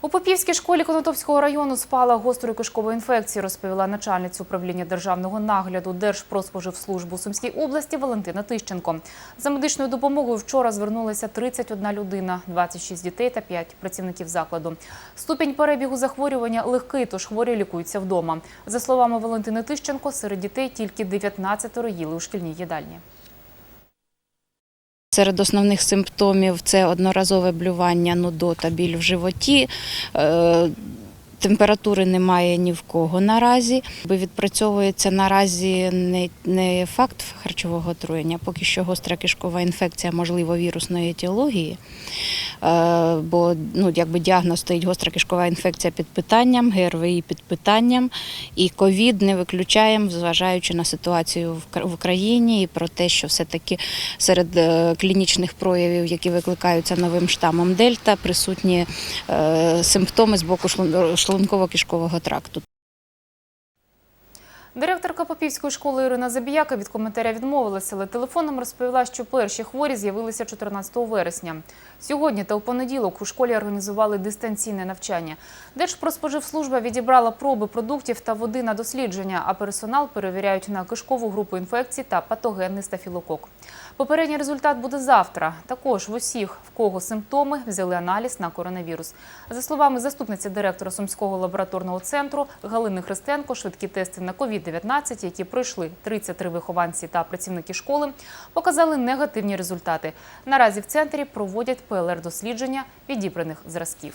У Попівській школі Конотопського району спала гострою кишкової інфекції, розповіла начальниця управління державного нагляду Держпродспоживслужби у Сумській області Валентина Тищенко. За медичною допомогою вчора звернулися 31 людина, 26 дітей та 5 працівників закладу. Ступінь перебігу захворювання легкий, тож хворі лікуються вдома. За словами Валентини Тищенко, серед дітей тільки 19 їли у шкільній їдальні. Серед основних симптомів це одноразове блювання, нудота, біль в животі. Е, Температури немає ні в кого наразі. Бо Відпрацьовується наразі не, не факт харчового отруєння, поки що гостра кишкова інфекція, можливо, вірусної етіології. Е, Бо ну, якби діагноз стоїть гостра кишкова інфекція під питанням, ГРВІ під питанням, і ковід не виключаємо, зважаючи на ситуацію в Кра- в Україні і про те, що все-таки серед е, клінічних проявів, які викликаються новим штамом Дельта, присутні е, симптоми з боку шлун- шлунково-кишкового тракту. Директорка Попівської школи Ірина Забіяка від коментаря відмовилася, але телефоном розповіла, що перші хворі з'явилися 14 вересня. Сьогодні та у понеділок у школі організували дистанційне навчання. Держпродспоживслужба відібрала проби продуктів та води на дослідження, а персонал перевіряють на кишкову групу інфекцій та патогенний стафілокок. Попередній результат буде завтра. Також в усіх, в кого симптоми, взяли аналіз на коронавірус. За словами заступниці директора Сумського лабораторного центру Галини Христенко, швидкі тести на COVID-19, які пройшли 33 вихованці та працівники школи, показали негативні результати. Наразі в центрі проводять ПЛР-дослідження відібраних зразків.